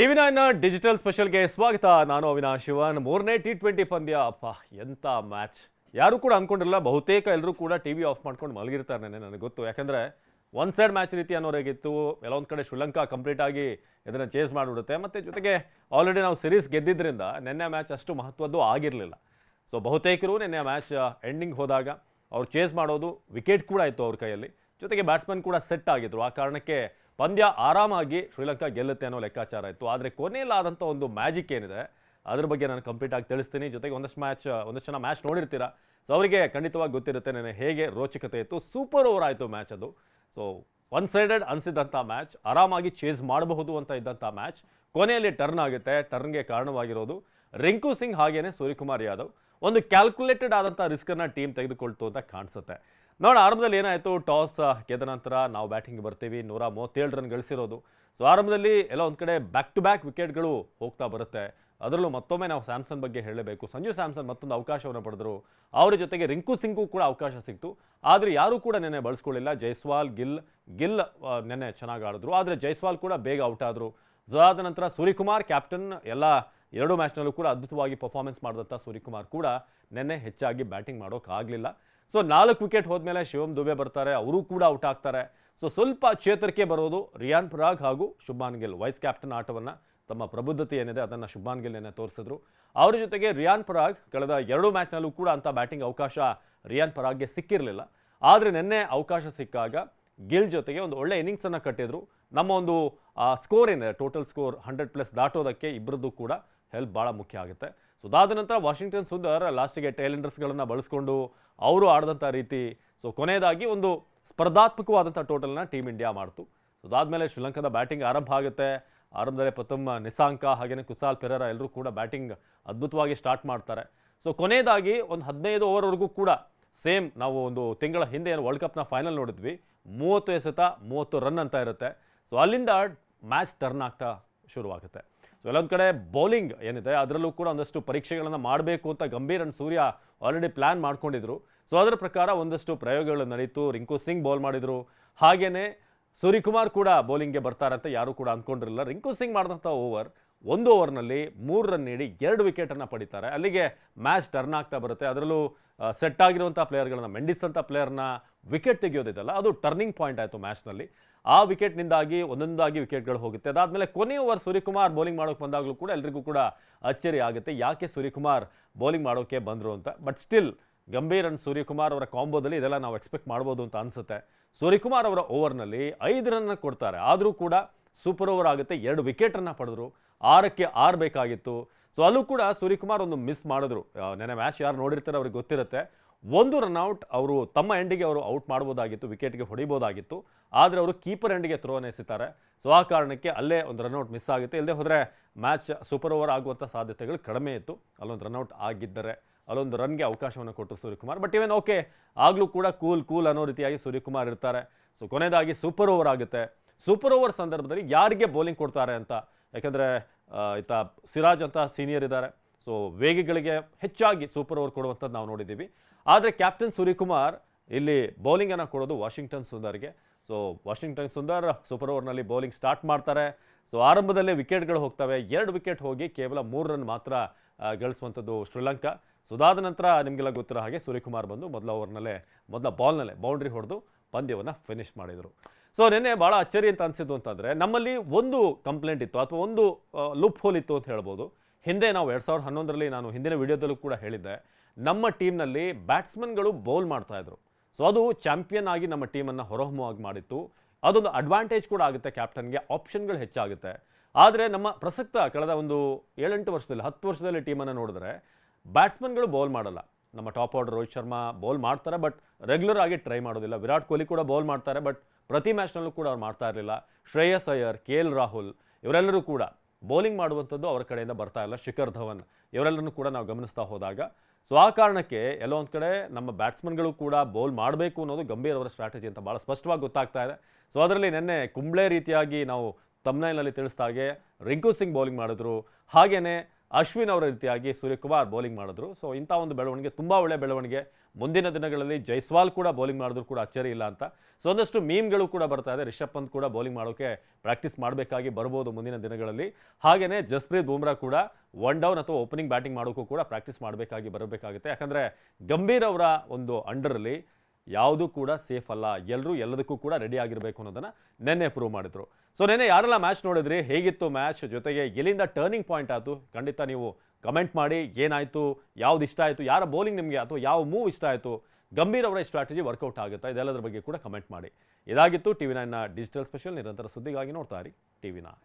TV nine digital ಸ್ಪೆಷಲ್ಗೆ ಸ್ವಾಗತ. ನಾನು ಅವಿನಾಶ್ ಶಿವನ್. ಮೂರನೇ ಟಿ ಟ್ವೆಂಟಿ ಪಂದ್ಯ. ಅಪ್ಪ ಎಂಥ ಮ್ಯಾಚ್. ಯಾರು ಕೂಡ ಅನ್ಕೊಂಡಿರಲ್ಲ, ಬಹುತೇಕ ಎಲ್ಲರೂ ಕೂಡ ಟಿ ವಿ ಆಫ್ ಮಾಡ್ಕೊಂಡು ಮಲಗಿರ್ತಾರೆ ನೆನೆ ನನಗೆ ಗೊತ್ತು. ಯಾಕಂದರೆ, ಒನ್ ಸೈಡ್ ಮ್ಯಾಚ್ ರೀತಿ ಅನ್ನೋರಾಗಿತ್ತು. ಎಲ್ಲೊಂದು ಕಡೆ ಶ್ರೀಲಂಕಾ ಕಂಪ್ಲೀಟ್ ಆಗಿ ಇದನ್ನು ಚೇಸ್ ಮಾಡಿಬಿಡುತ್ತೆ. ಮತ್ತು ಜೊತೆಗೆ ಆಲ್ರೆಡಿ ನಾವು ಸಿರೀಸ್ ಗೆದ್ದಿದ್ದರಿಂದ ನಿನ್ನೆ ಮ್ಯಾಚ್ ಅಷ್ಟು ಮಹತ್ವದ್ದು ಆಗಿರಲಿಲ್ಲ. ಸೊ ಬಹುತೇಕರು ನಿನ್ನೆ ಮ್ಯಾಚ್ ಎಂಡಿಂಗ್ ಹೋದಾಗ ಅವ್ರು ಚೇಸ್ ಮಾಡೋದು ವಿಕೆಟ್ ಕೂಡ ಇತ್ತು ಅವ್ರ ಕೈಯಲ್ಲಿ. ಜೊತೆಗೆ ಬ್ಯಾಟ್ಸ್ಮನ್ ಕೂಡ ಸೆಟ್ ಆಗಿದ್ರು. ಆ ಕಾರಣಕ್ಕೆ ಪಂದ್ಯ ಆರಾಮಾಗಿ ಶ್ರೀಲಂಕಾ ಗೆಲ್ಲುತ್ತೆ ಅನ್ನೋ ಲೆಕ್ಕಾಚಾರ ಇತ್ತು. ಆದರೆ ಕೊನೆಯಲ್ಲಾದಂಥ ಒಂದು ಮ್ಯಾಜಿಕ್ ಏನಿದೆ, ಅದ್ರ ಬಗ್ಗೆ ನಾನು ಕಂಪ್ಲೀಟ್ ಆಗಿ ತಿಳಿಸ್ತೀನಿ. ಜೊತೆಗೆ ಒಂದಷ್ಟು ಮ್ಯಾಚ್, ಒಂದಷ್ಟು ಜನ ಮ್ಯಾಚ್ ನೋಡಿರ್ತೀರಾ, ಸೊ ಅವರಿಗೆ ಖಂಡಿತವಾಗಿ ಗೊತ್ತಿರುತ್ತೆ ನನಗೆ ಹೇಗೆ ರೋಚಕತೆ ಇತ್ತು. ಸೂಪರ್ ಓವರ್ ಆಯಿತು ಮ್ಯಾಚ್ ಅದು. ಸೊ ಒನ್ ಸೈಡೆಡ್ ಅನಿಸಿದಂಥ ಮ್ಯಾಚ್, ಆರಾಮಾಗಿ ಚೇಸ್ ಮಾಡಬಹುದು ಅಂತ ಇದ್ದಂಥ ಮ್ಯಾಚ್ ಕೊನೆಯಲ್ಲಿ ಟರ್ನ್ ಆಗುತ್ತೆ. ಟರ್ನ್ಗೆ ಕಾರಣವಾಗಿರೋದು ರಿಂಕು ಸಿಂಗ್ ಹಾಗೇನೆ ಸೂರ್ಯಕುಮಾರ್ ಯಾದವ್. ಒಂದು ಕ್ಯಾಲ್ಕುಲೇಟೆಡ್ ಆದಂಥ ರಿಸ್ಕನ್ನು ಟೀಮ್ ತೆಗೆದುಕೊಳ್ತು ಅಂತ ಕಾಣಿಸುತ್ತೆ. ನೋಡಿ, ಆರಂಭದಲ್ಲಿ ಏನಾಯಿತು? ಟಾಸ್ ಗೆದ್ದ ನಂತರ ನಾವು ಬ್ಯಾಟಿಂಗ್ ಬರ್ತೀವಿ. ನೂರ ಮೂವತ್ತೇಳು ರನ್ ಗಳಿಸಿರೋದು. ಸೊ ಆರಂಭದಲ್ಲಿ ಎಲ್ಲ ಒಂದು ಕಡೆ ಬ್ಯಾಕ್ ಟು ಬ್ಯಾಕ್ ವಿಕೆಟ್ಗಳು ಹೋಗ್ತಾ ಬರುತ್ತೆ. ಅದರಲ್ಲೂ ಮತ್ತೊಮ್ಮೆ ನಾವು ಸ್ಯಾಮ್ಸನ್ ಬಗ್ಗೆ ಹೇಳಬೇಕು. ಸಂಜು ಸ್ಯಾಮ್ಸನ್ ಮತ್ತೊಂದು ಅವಕಾಶವನ್ನು ಪಡೆದರು. ಅವರ ಜೊತೆಗೆ ರಿಂಕು ಸಿಂಗು ಕೂಡ ಅವಕಾಶ ಸಿಕ್ತು. ಆದರೆ ಯಾರೂ ಕೂಡ ನೆನೆ ಬಳಸ್ಕೊಳ್ಳಿಲ್ಲ. ಜೈಸ್ವಾಲ್, ಗಿಲ್ ಗಿಲ್ ನೆನೆ ಚೆನ್ನಾಗಿ ಆಡಿದ್ರು. ಆದರೆ ಜೈಸ್ವಾಲ್ ಕೂಡ ಬೇಗ ಔಟ್ ಆದರು. ಅದಾದ ನಂತರ ಸೂರ್ಯಕುಮಾರ್ ಕ್ಯಾಪ್ಟನ್ ಎಲ್ಲ ಎರಡು ಮ್ಯಾಚ್ನಲ್ಲೂ ಕೂಡ ಅದ್ಭುತವಾಗಿ ಪರ್ಫಾರ್ಮೆನ್ಸ್ ಮಾಡಿದಂಥ ಸೂರ್ಯಕುಮಾರ್ ಕೂಡ ನಿನ್ನೆ ಹೆಚ್ಚಾಗಿ ಬ್ಯಾಟಿಂಗ್ ಮಾಡೋಕ್ಕಾಗಲಿಲ್ಲ ಸೊ ನಾಲ್ಕು ವಿಕೆಟ್ ಹೋದ್ಮೇಲೆ ಶಿವಮ್ ದುಬೆ ಬರ್ತಾರೆ, ಅವರು ಕೂಡ ಔಟ್ ಆಗ್ತಾರೆ. ಸೊ ಸ್ವಲ್ಪ ಚೇತರಿಕೆ ಬರೋದು ರಿಯಾನ್ ಪರಾಗ್ ಹಾಗೂ ಶುಭಾನ್ ಗಿಲ್ ವೈಸ್ ಕ್ಯಾಪ್ಟನ್ ಆಟವನ್ನು ತಮ್ಮ ಪ್ರಬುದ್ಧತೆ ಏನಿದೆ ಅದನ್ನು ಶುಭಾನ್ ಗಿಲ್ ನೆನೆ ತೋರಿಸಿದ್ರು. ಅವರ ಜೊತೆಗೆ ರಿಯಾನ್ ಪರಾಗ್ ಕಳೆದ ಎರಡು ಮ್ಯಾಚ್ನಲ್ಲೂ ಕೂಡ ಅಂಥ ಬ್ಯಾಟಿಂಗ್ ಅವಕಾಶ ರಿಯಾನ್ ಪರಾಗ್ಗೆ ಸಿಕ್ಕಿರಲಿಲ್ಲ. ಆದರೆ ನಿನ್ನೆ ಅವಕಾಶ ಸಿಕ್ಕಾಗ ಗಿಲ್ ಜೊತೆಗೆ ಒಂದು ಒಳ್ಳೆ ಇನ್ನಿಂಗ್ಸನ್ನು ಕಟ್ಟಿದ್ರು. ನಮ್ಮ ಒಂದು ಸ್ಕೋರ್ ಏನಿದೆ ಟೋಟಲ್ ಸ್ಕೋರ್ ಹಂಡ್ರೆಡ್ ಪ್ಲಸ್ ದಾಟೋದಕ್ಕೆ ಇಬ್ಬರದ್ದು ಕೂಡ ಹೆಲ್ಪ್ ಭಾಳ ಮುಖ್ಯ ಆಗುತ್ತೆ. ಸೊ ಅದಾದ ನಂತರ ವಾಷಿಂಗ್ಟನ್ ಸುಂದರ್ ಲಾಸ್ಟಿಗೆ ಟೈಲೆಂಡರ್ಸ್ಗಳನ್ನು ಬಳಸ್ಕೊಂಡು ಅವರು ಆಡಿದಂಥ ರೀತಿ ಸೊ ಕೊನೆಯದಾಗಿ ಒಂದು ಸ್ಪರ್ಧಾತ್ಮಕವಾದಂಥ ಟೋಟಲ್ನ ಟೀಮ್ ಇಂಡಿಯಾ ಮಾಡ್ತು. ಸೊ ಅದಾದಮೇಲೆ ಶ್ರೀಲಂಕಾದ ಬ್ಯಾಟಿಂಗ್ ಆರಂಭ ಆಗುತ್ತೆ. ಆರಂಭದಲ್ಲಿ ಪ್ರಥಮ ನಿಸಾಂಕ ಹಾಗೆಯೇ ಕುಸಾಲ್ ಪೆರರ ಎಲ್ಲರೂ ಕೂಡ ಬ್ಯಾಟಿಂಗ್ ಅದ್ಭುತವಾಗಿ ಸ್ಟಾರ್ಟ್ ಮಾಡ್ತಾರೆ. ಸೊ ಕೊನೆಯದಾಗಿ ಒಂದು ಹದಿನೈದು ಓವರ್ವರೆಗೂ ಕೂಡ ಸೇಮ್ ನಾವು ಒಂದು ತಿಂಗಳ ಹಿಂದೆ ಏನು ವರ್ಲ್ಡ್ ಕಪ್ನ ಫೈನಲ್ ನೋಡಿದ್ವಿ. ಮೂವತ್ತು ಎಸೆತ, ಮೂವತ್ತು ರನ್ ಅಂತ ಇರುತ್ತೆ. ಸೊ ಅಲ್ಲಿಂದ ಮ್ಯಾಚ್ ಟರ್ನ್ ಆಗ್ತಾ ಶುರುವಾಗುತ್ತೆ. ಸೊ ಎಲ್ಲೊಂದು ಕಡೆ ಬೌಲಿಂಗ್ ಏನಿದೆ, ಅದರಲ್ಲೂ ಕೂಡ ಒಂದಷ್ಟು ಪರೀಕ್ಷೆಗಳನ್ನು ಮಾಡಬೇಕು ಅಂತ Gambhir and Surya already plan ಮಾಡ್ಕೊಂಡಿದ್ರು. ಸೊ ಅದರ ಪ್ರಕಾರ ಒಂದಷ್ಟು ಪ್ರಯೋಗಗಳು ನಡೀತು. ರಿಂಕು ಸಿಂಗ್ ಬೌಲ್ ಮಾಡಿದರು. ಹಾಗೆಯೇ ಸೂರ್ಯಕುಮಾರ್ ಕೂಡ ಬೌಲಿಂಗ್ಗೆ ಅಂತ ಯಾರೂ ಕೂಡ ಅಂದ್ಕೊಂಡಿರಲಿಲ್ಲ. ರಿಂಕು ಸಿಂಗ್ ಮಾಡಿದಂಥ ಓವರ್ ಒಂದು ಓವರ್ನಲ್ಲಿ ಮೂರು ರನ್ ನೀಡಿ ಎರಡು ವಿಕೆಟನ್ನು ಪಡಿತಾರೆ. ಅಲ್ಲಿಗೆ ಮ್ಯಾಚ್ ಟರ್ನ್ ಆಗ್ತಾ ಬರುತ್ತೆ. ಅದರಲ್ಲೂ ಸೆಟ್ ಆಗಿರುವಂಥ ಪ್ಲೇಯರ್ಗಳನ್ನ, ಮೆಂಡಿಸ್ ಅಂತ ಪ್ಲೇಯರ್ನ ವಿಕೆಟ್ ತೆಗೆಯೋದಿದೆಯಲ್ಲ, ಅದು ಟರ್ನಿಂಗ್ ಪಾಯಿಂಟ್ ಆಯಿತು ಮ್ಯಾಚ್ನಲ್ಲಿ. ಆ ವಿಕೆಟ್ನಿಂದಾಗಿ, ಒಂದೊಂದಾಗಿ ವಿಕೆಟ್ಗಳು ಹೋಗುತ್ತೆ. ಅದಾದಮೇಲೆ ಕೊನೆ ಓವರ್ ಸೂರ್ಯಕುಮಾರ್ ಬೌಲಿಂಗ್ ಮಾಡೋಕೆ ಬಂದಾಗಲೂ ಕೂಡ ಎಲ್ರಿಗೂ ಕೂಡ ಅಚ್ಚರಿ ಆಗುತ್ತೆ. ಯಾಕೆ ಸೂರ್ಯಕುಮಾರ್ ಬೌಲಿಂಗ್ ಮಾಡೋಕ್ಕೆ ಬಂದರು ಅಂತ. But still Gambhir and Suryakumar ಅವರ ಕಾಂಬೋದಲ್ಲಿ ಇದೆಲ್ಲ ನಾವು ಎಕ್ಸ್ಪೆಕ್ಟ್ ಮಾಡ್ಬೋದು ಅಂತ ಅನಿಸುತ್ತೆ. ಸೂರ್ಯಕುಮಾರ್ ಅವರ ಓವರ್ನಲ್ಲಿ ಐದು ರನ್ನ ಕೊಡ್ತಾರೆ. ಆದರೂ ಕೂಡ ಸೂಪರ್ ಓವರ್ ಆಗುತ್ತೆ. ಎರಡು ವಿಕೆಟನ್ನು ಪಡೆದ್ರು. ಆರಕ್ಕೆ ಆರು ಬೇಕಾಗಿತ್ತು. ಸೊ ಅಲ್ಲೂ ಕೂಡ ಸೂರ್ಯಕುಮಾರ್ ಒಂದು ಮಿಸ್ ಮಾಡಿದ್ರು. ನೆನೆ ಮ್ಯಾಚ್ ಯಾರು ನೋಡಿರ್ತಾರೆ ಅವ್ರಿಗೆ ಗೊತ್ತಿರುತ್ತೆ. ಒಂದು ರನ್ಔಟ್ ಅವರು ತಮ್ಮ ಎಂಡಿಗೆ ಅವರು ಔಟ್ ಮಾಡ್ಬೋದಾಗಿತ್ತು ವಿಕೆಟ್ಗೆ ಹೊಡಿಬೋದಾಗಿತ್ತು. ಆದರೆ ಅವರು ಕೀಪರ್ ಎಂಡಿಗೆ ಥ್ರೋ ಎಸಿತಾರೆ. ಸೊ ಆ ಕಾರಣಕ್ಕೆ ಅಲ್ಲೇ ಒಂದು ರನ್ಔಟ್ ಮಿಸ್ ಆಗುತ್ತೆ. ಇಲ್ಲದೆ ಹೋದರೆ ಮ್ಯಾಚ್ ಸೂಪರ್ ಓವರ್ ಆಗುವಂಥ ಸಾಧ್ಯತೆಗಳು ಕಡಿಮೆ ಇತ್ತು. ಅಲ್ಲೊಂದು ರನ್ಔಟ್ ಆಗಿದ್ದರೆ. ಅಲ್ಲೊಂದು ರನ್ಗೆ ಅವಕಾಶವನ್ನು ಕೊಟ್ಟರು ಸೂರ್ಯಕುಮಾರ್. ಬಟ್ ಇವನ್ ಓಕೆ ಆಗಲೂ ಕೂಡ ಕೂಲ್ ಕೂಲ್ ಅನ್ನೋ ರೀತಿಯಾಗಿ ಸೂರ್ಯಕುಮಾರ್ ಇರ್ತಾರೆ. ಸೊ ಕೊನೆಯದಾಗಿ ಸೂಪರ್ ಓವರ್ ಆಗುತ್ತೆ. ಸೂಪರ್ ಓವರ್ ಸಂದರ್ಭದಲ್ಲಿ ಯಾರಿಗೆ ಬೌಲಿಂಗ್ ಕೊಡ್ತಾರೆ ಅಂತ? ಯಾಕಂದರೆ ಈತ ಸಿರಾಜ್ ಅಂತ ಸೀನಿಯರ್ ಇದ್ದಾರೆ. ಸೊ ವೇಗಿಗಳಿಗೆ ಹೆಚ್ಚಾಗಿ ಸೂಪರ್ ಓವರ್ ಕೊಡುವಂಥದ್ದು ನಾವು ನೋಡಿದ್ದೀವಿ. ಆದರೆ ಕ್ಯಾಪ್ಟನ್ ಸೂರ್ಯಕುಮಾರ್ ಇಲ್ಲಿ ಬೌಲಿಂಗನ್ನು ಕೊಡೋದು ವಾಷಿಂಗ್ಟನ್ ಸುಂದರ್ಗೆ. ಸೊ ವಾಷಿಂಗ್ಟನ್ ಸುಂದರ್ ಸೂಪರ್ ಓವರ್ನಲ್ಲಿ ಬೌಲಿಂಗ್ ಸ್ಟಾರ್ಟ್ ಮಾಡ್ತಾರೆ. ಸೊ ಆರಂಭದಲ್ಲೇ ವಿಕೆಟ್ಗಳು ಹೋಗ್ತವೆ. ಎರಡು ವಿಕೆಟ್ ಹೋಗಿ ಕೇವಲ ಮೂರು ರನ್ ಮಾತ್ರ ಗಳಿಸುವಂಥದ್ದು ಶ್ರೀಲಂಕಾ. ಸೊ ಅದಾದ ನಂತರ ನಿಮಗೆಲ್ಲ ಗೊತ್ತಿರೋ ಹಾಗೆ ಸೂರ್ಯಕುಮಾರ್ ಬಂದು ಮೊದಲ ಓವರ್ನಲ್ಲೇ, ಮೊದಲ ಬಾಲ್ನಲ್ಲೇ ಬೌಂಡ್ರಿ ಹೊಡೆದು ಪಂದ್ಯವನ್ನು ಫಿನಿಶ್ ಮಾಡಿದರು. ಸೊ ನಿನ್ನೆ ಭಾಳ ಅಚ್ಚರಿ ಅಂತ ಅನಿಸಿದ್ದು ಅಂತಂದರೆ, ನಮ್ಮಲ್ಲಿ ಒಂದು ಕಂಪ್ಲೇಂಟ್ ಇತ್ತು ಅಥವಾ ಒಂದು ಲುಪ್ ಹೋಲ್ ಇತ್ತು ಅಂತ ಹೇಳ್ಬೋದು. ಹಿಂದೆ ನಾವು ಎರಡು ಸಾವಿರದ ಹನ್ನೊಂದರಲ್ಲಿ ನಾನು ಹಿಂದಿನ ವಿಡಿಯೋದಲ್ಲೂ ಕೂಡ ಹೇಳಿದ್ದೆ, ನಮ್ಮ ಟೀಮ್ನಲ್ಲಿ ಬ್ಯಾಟ್ಸ್ಮನ್ಗಳು ಬೌಲ್ ಮಾಡ್ತಾಯಿದ್ರು ಸೊ ಅದು ಚಾಂಪಿಯನ್ ಆಗಿ ನಮ್ಮ ಟೀಮನ್ನು ಹೊರಹೊಮ್ಮವಾಗಿ ಮಾಡಿತ್ತು. ಅದೊಂದು ಅಡ್ವಾಂಟೇಜ್ ಕೂಡ ಆಗುತ್ತೆ ಕ್ಯಾಪ್ಟನ್ಗೆ ಆಪ್ಷನ್ಗಳು ಹೆಚ್ಚಾಗುತ್ತೆ. ಆದರೆ ನಮ್ಮ ಪ್ರಸಕ್ತ, ಕಳೆದ ಒಂದು ಏಳೆಂಟು ವರ್ಷದಲ್ಲಿ, ಹತ್ತು ವರ್ಷದಲ್ಲಿ ಟೀಮನ್ನು ನೋಡಿದ್ರೆ ಬ್ಯಾಟ್ಸ್ಮನ್ಗಳು ಬೌಲ್ ಮಾಡಲ್ಲ. ನಮ್ಮ top order Rohit Sharma bowl ಮಾಡ್ತಾರೆ, ಬಟ್ ರೆಗ್ಯುಲರ್ ಆಗಿ ಟ್ರೈ ಮಾಡೋದಿಲ್ಲ. ವಿರಾಟ್ ಕೊಹ್ಲಿ ಕೂಡ ಬೌಲ್ ಮಾಡ್ತಾರೆ, ಬಟ್ ಪ್ರತಿ ಮ್ಯಾಚ್ನಲ್ಲೂ ಕೂಡ ಅವ್ರು ಮಾಡ್ತಾ ಇರಲಿಲ್ಲ. ಶ್ರೇಯಸ್ ಅಯ್ಯರ್, ಕೆ ಎಲ್ ರಾಹುಲ್ ಇವರೆಲ್ಲರೂ ಕೂಡ ಬೌಲಿಂಗ್ ಮಾಡುವಂಥದ್ದು ಅವರ ಕಡೆಯಿಂದ ಬರ್ತಾ ಇಲ್ಲ. ಶಿಖರ್ ಧವನ್ ಇವರೆಲ್ಲರನ್ನು ಕೂಡ ನಾವು ಗಮನಿಸ್ತಾ ಹೋದಾಗ. ಸೊ, ಆ ಕಾರಣಕ್ಕೆ ಎಲ್ಲೋ ಒಂದು ಕಡೆ ನಮ್ಮ ಬ್ಯಾಟ್ಸ್ಮನ್ಗಳು ಕೂಡ ಬೌಲ್ ಮಾಡಬೇಕು ಅನ್ನೋದು ಗಂಭೀರ್ ಅವರ ಸ್ಟ್ರಾಟಜಿ ಅಂತ ಭಾಳ ಸ್ಪಷ್ಟವಾಗಿ ಗೊತ್ತಾಗ್ತಾ ಇದೆ. ಸೊ, ಅದರಲ್ಲಿ ನಿನ್ನೆ ಕುಂಬ್ಳೆ ರೀತಿಯಾಗಿ ನಾವು ತಮ್ನೈಲ್ನಲ್ಲಿ ತಿಳಿಸ್ದಾಗೆ ರಿಂಕು ಸಿಂಗ್ ಬೌಲಿಂಗ್ ಮಾಡಿದ್ರು. ಹಾಗೆಯೇ ಅಶ್ವಿನ್ ಅವರ ರೀತಿಯಾಗಿ ಸೂರ್ಯಕುಮಾರ್ ಬೌಲಿಂಗ್ ಮಾಡಿದ್ರು. ಸೊ ಇಂಥ ಒಂದು ಬೆಳವಣಿಗೆ, ತುಂಬ ಒಳ್ಳೆ ಬೆಳವಣಿಗೆ. ಮುಂದಿನ ದಿನಗಳಲ್ಲಿ ಜೈಸ್ವಾಲ್ ಕೂಡ ಬೌಲಿಂಗ್ ಮಾಡಿದ್ರು ಕೂಡ ಅಚ್ಚರಿ ಇಲ್ಲ ಅಂತ. ಸೊ ಒಂದಷ್ಟು ಮೀಮ್ಗಳು ಕೂಡ ಬರ್ತಾ ಇದೆ. ರಿಷಬ್ ಪಂತ್ ಕೂಡ ಬೌಲಿಂಗ್ ಮಾಡೋಕ್ಕೆ ಪ್ರಾಕ್ಟೀಸ್ ಮಾಡಬೇಕಾಗಿ ಬರ್ಬೋದು ಮುಂದಿನ ದಿನಗಳಲ್ಲಿ. ಹಾಗೆಯೇ ಜಸ್ಪ್ರೀತ್ ಬೂಮ್ರಾ ಕೂಡ ಒನ್ ಡೌನ್ ಅಥವಾ ಓಪನಿಂಗ್ ಬ್ಯಾಟಿಂಗ್ ಮಾಡೋಕ್ಕೂ ಕೂಡ ಪ್ರಾಕ್ಟೀಸ್ ಮಾಡಬೇಕಾಗಿ ಬರಬೇಕಾಗುತ್ತೆ. ಯಾಕಂದರೆ ಗಂಭೀರ್ ಅವರ ಒಂದು ಅಂಡರಲ್ಲಿ ಯಾವುದೂ ಕೂಡ ಸೇಫ್ ಅಲ್ಲ. ಎಲ್ಲರೂ ಎಲ್ಲದಕ್ಕೂ ಕೂಡ ರೆಡಿ ಆಗಿರಬೇಕು ಅನ್ನೋದನ್ನು ನೆನ್ನೆ ಪ್ರೂವ್ ಮಾಡಿದ್ರು. ಸೊ ನೆನ್ನೆ ಯಾರೆಲ್ಲ ಮ್ಯಾಚ್ ನೋಡಿದ್ರಿ? ಹೇಗಿತ್ತು ಮ್ಯಾಚ್ ಜೊತೆಗೆ ಎಲ್ಲಿಂದ ಟರ್ನಿಂಗ್ ಪಾಯಿಂಟ್ ಆಯಿತು? ಖಂಡಿತ ನೀವು ಕಮೆಂಟ್ ಮಾಡಿ. ಏನಾಯಿತು? ಯಾವ್ದು ಇಷ್ಟ ಆಯಿತು? ಯಾರ ಬೌಲಿಂಗ್ ನಿಮಗೆ ಅಥವಾ ಯಾವ ಮೂವ್ ಇಷ್ಟ ಆಯಿತು? ಗಂಭೀರ್ ಅವರ ಸ್ಟ್ರಾಟಜಿ ವರ್ಕೌಟ್ ಆಗುತ್ತಾ? ಇದೆಲ್ಲದರ ಬಗ್ಗೆ ಕೂಡ ಕಮೆಂಟ್ ಮಾಡಿ. ಇದಾಗಿತ್ತು ಟಿವಿ ನೈನ್ನ ಡಿಜಿಟಲ್ ಸ್ಪೆಷಲ್ ನಿರಂತರ ಸುದ್ದಿಗಾಗಿ ನೋಡ್ತಾ ಇರಿ. T V nine.